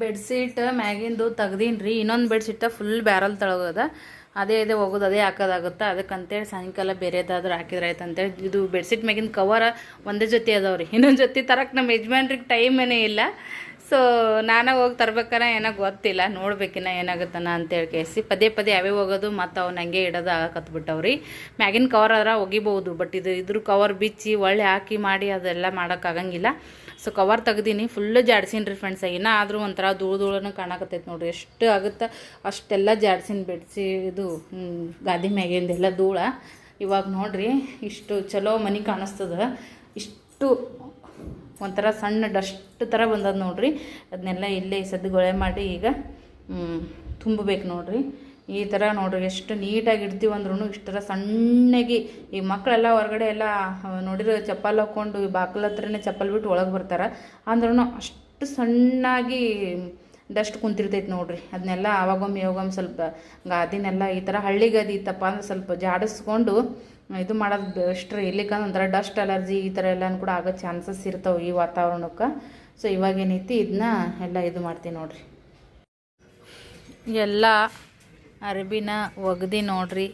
ಬೆಡ್ಶೀಟ್ ಮ್ಯಾಗಿಂದು ತೆಗ್ದೀನಿ ರೀ ಇನ್ನೊಂದು ಬೆಡ್ಶೀಟ ಫುಲ್ ಬ್ಯಾರಲ್ ತಳಗದ. ಅದೇ ಅದೇ ಹೋಗೋದು ಅದೇ ಹಾಕೋದಾಗುತ್ತೆ. ಅದಕ್ಕಂತೇಳಿ ಸಾಯಂಕಾಲ ಬೇರೆದಾದ್ರೂ ಹಾಕಿದ್ರೆ ಆಯ್ತು ಅಂತೇಳಿ ಇದು ಬೆಡ್ಶೀಟ್ ಮ್ಯಾಗಿನ ಕವರ ಒಂದೇ ಜೊತೆ ಅದಾವೆ ಇನ್ನೊಂದು ಜೊತೆ ತರಕ್ಕೆ ನಮ್ಮ ಯಜಮಾನ್ರಿಗೆ ಟೈಮೇನೇ ಇಲ್ಲ. ಸೊ ನಾನು ಹೋಗಿ ತರ್ಬೇಕಾರ ಏನಾಗ ಗೊತ್ತಿಲ್ಲ. ನೋಡ್ಬೇಕಿನ್ನ ಏನಾಗುತ್ತಾನ ಅಂತೇಳಿ ಕೇಸಿ ಪದೇ ಪದೇ ಅವೇ ಹೋಗೋದು ಮತ್ತು ಅವ್ನ ಹಂಗೆ ಇಡೋದು ಆಗಕತ್ಬಿಟ್ಟವ್ರಿ ಮ್ಯಾಗಿನ ಕವರ್ ಆದ್ರೆ ಒಗಿಬೋದು ಬಟ್ ಇದು ಇದ್ರ ಕವರ್ ಬಿಚ್ಚಿ ಒಳ್ಳೆ ಹಾಕಿ ಮಾಡಿ ಅದೆಲ್ಲ ಮಾಡೋಕ್ಕಾಗಂಗಿಲ್ಲ ಸೊ ಕವರ್ ತೆಗ್ದೀನಿ. ಫುಲ್ಲು ಜಾಡ್ಸಿನ್ ರೀ ಫ್ರೆಂಡ್ಸ್ ಇನ್ನೂ ಆದರೂ ಒಂಥರ ಧೂಳು ಧೂಳನ್ನು ಕಾಣಕತ್ತೈತೆ ನೋಡ್ರಿ. ಎಷ್ಟು ಆಗುತ್ತೆ ಅಷ್ಟೆಲ್ಲ ಜಾಡ್ಸಿನ್ ಬಿಡಿಸಿ ಇದು ಗಾದಿ ಮ್ಯಾಗಿಂದೆಲ್ಲ ಧೂಳ. ಇವಾಗ ನೋಡ್ರಿ ಇಷ್ಟು ಚಲೋ ಮನೆ ಕಾಣಿಸ್ತದ. ಇಷ್ಟು ಒಂಥರ ಸಣ್ಣ ಡಸ್ಟ್ ಥರ ಬಂದದ ನೋಡ್ರಿ. ಅದನ್ನೆಲ್ಲ ಇಲ್ಲೇ ಸದ್ದುಗೊಳೆ ಮಾಡಿ ಈಗ ತುಂಬಬೇಕು ನೋಡ್ರಿ. ಈ ಥರ ನೋಡ್ರಿ, ಎಷ್ಟು ನೀಟಾಗಿ ಇಡ್ತೀವಿ ಅಂದ್ರೂ ಇಷ್ಟರ ಸಣ್ಣಗೆ ಈಗ ಮಕ್ಕಳೆಲ್ಲ ಹೊರಗಡೆ ಎಲ್ಲ ನೋಡಿರೋ ಚಪ್ಪಲ್ ಹಾಕ್ಕೊಂಡು ಈ ಬಾಗಿಲ ಹತ್ರನೇ ಚಪ್ಪಲ್ ಬಿಟ್ಟು ಒಳಗೆ ಬರ್ತಾರೆ. ಅಂದ್ರೂ ಅಷ್ಟು ಸಣ್ಣಾಗಿ ಡಸ್ಟ್ ಕುಂತಿರ್ತೈತೆ ನೋಡ್ರಿ. ಅದನ್ನೆಲ್ಲ ಆವಾಗೊಮ್ಮೆ ಯಾವಾಗೊಮ್ಮೆ ಸ್ವಲ್ಪ ಗಾದಿನೆಲ್ಲ ಈ ಥರ ಹಳ್ಳಿ ಗಾದಿ ಇತ್ತಪ್ಪ ಅಂದ್ರೆ ಸ್ವಲ್ಪ ಜಾಡಿಸ್ಕೊಂಡು ಇದು ಮಾಡೋದು ಬೆಸ್ಟ್ ರೀ. ಇಲ್ಲಿಕಂದ್ರೆ ಒಂಥರ ಡಸ್ಟ್ ಅಲರ್ಜಿ ಈ ಥರ ಎಲ್ಲನೂ ಕೂಡ ಆಗೋ ಚಾನ್ಸಸ್ ಇರ್ತಾವೆ ಈ ವಾತಾವರಣಕ್ಕೆ. ಸೊ ಇವಾಗ ಏನೈತಿ ಇದನ್ನ ಎಲ್ಲ ಇದು ಮಾಡ್ತೀನಿ ನೋಡಿರಿ. ಎಲ್ಲ ಅರಬಿನ ಒಗ್ದು ನೋಡ್ರಿ.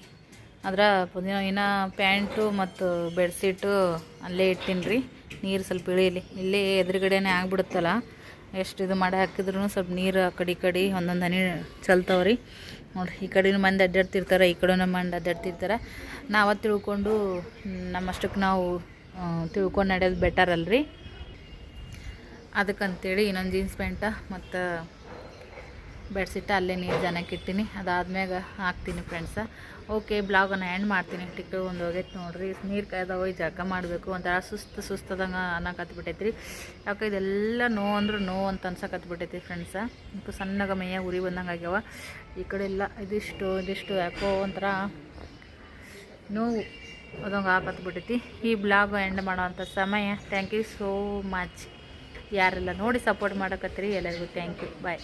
ಅದರ ಪುದೀನ ಇನ್ನು ಪ್ಯಾಂಟು ಮತ್ತು ಬೆಡ್ಶೀಟು ಅಲ್ಲೇ ಇಟ್ಟಿನಿ ರೀ. ನೀರು ಸ್ವಲ್ಪ ಇಳಿಯಲಿ ಇಲ್ಲೇ ಎದುರುಗಡೆನೇ ಆಗಿಬಿಡುತ್ತಲ್ಲ. ಎಷ್ಟು ಇದು ಮಾಡಿ ಹಾಕಿದ್ರು ಸ್ವಲ್ಪ ನೀರು ಆ ಕಡೆ ಈ ಕಡೆ ಒಂದೊಂದು ಹನಿ ಚಲ್ತಾವ್ರಿ ನೋಡ್ರಿ, ಈ ಕಡೆನೂ ಮಂದಿ ಅಡ್ಡಾಡ್ತಿರ್ತಾರೆ, ಈ ಕಡೆನೂ ಮಂದಿ ಅಡ್ಡಾಡ್ತಿರ್ತಾರೆ. ನಾವು ತಿಳ್ಕೊಂಡು ನಮ್ಮಷ್ಟಕ್ಕೆ ನಾವು ತಿಳ್ಕೊಂಡು ನಡೆಯೋದು ಬೆಟರ್ ಅಲ್ರಿ. ಅದಕ್ಕಂತೇಳಿ ಇನ್ನೊಂದು ಜೀನ್ಸ್ ಪ್ಯಾಂಟ ಮತ್ತು ಬೆಡ್ಸಿಟ್ಟ ಅಲ್ಲೇ ನೀರು ಜನಕ್ಕೆ ಇಟ್ಟಿನಿ. ಅದಾದ್ಮ್ಯಾಗ ಹಾಕ್ತೀನಿ ಫ್ರೆಂಡ್ಸ ಓಕೆ ಬ್ಲಾಗನ್ನು ಎಂಡ್ ಮಾಡ್ತೀನಿ. ಟಿಕ್ಟು ಒಂದು ಹೋಗೈತೆ ನೋಡ್ರಿ. ನೀರು ಕಾಯ್ದಾವ ಜಳಕ ಮಾಡಬೇಕು. ಒಂಥರ ಸುಸ್ತು ಸುಸ್ತದಂಗೆ ರೀ ಯಾಕೆ ಇದೆಲ್ಲ ನೋ ಅಂದ್ರೆ ನೋ ಅಂತ ಅನ್ಸಕತ್ಬಿಟ್ಟೈತಿ ಫ್ರೆಂಡ್ಸ ಸ್ವಲ್ಪ ಸಣ್ಣಗೆ ಮೈಯಾಗ ಉರಿ ಬಂದಂಗೆ ಆಗ್ಯಾವ. ಈ ಕಡೆ ಎಲ್ಲ ಇದಿಷ್ಟು ಇದಿಷ್ಟು ಯಾಕೋ ಒಂಥರ ನೋವು ಅದಂಗೆ ಹಾಕತ್ಬಿಟ್ಟೈತಿ ಈ ಬ್ಲಾಗ್ ಎಂಡ್ ಮಾಡೋವಂಥ ಸಮಯ. ಥ್ಯಾಂಕ್ ಯು ಸೋ ಮಚ್ ಯಾರೆಲ್ಲ ನೋಡಿ ಸಪೋರ್ಟ್ ಮಾಡಕತ್ತೀರಿ, ಎಲ್ಲರಿಗೂ ಥ್ಯಾಂಕ್ ಯು ಬಾಯ್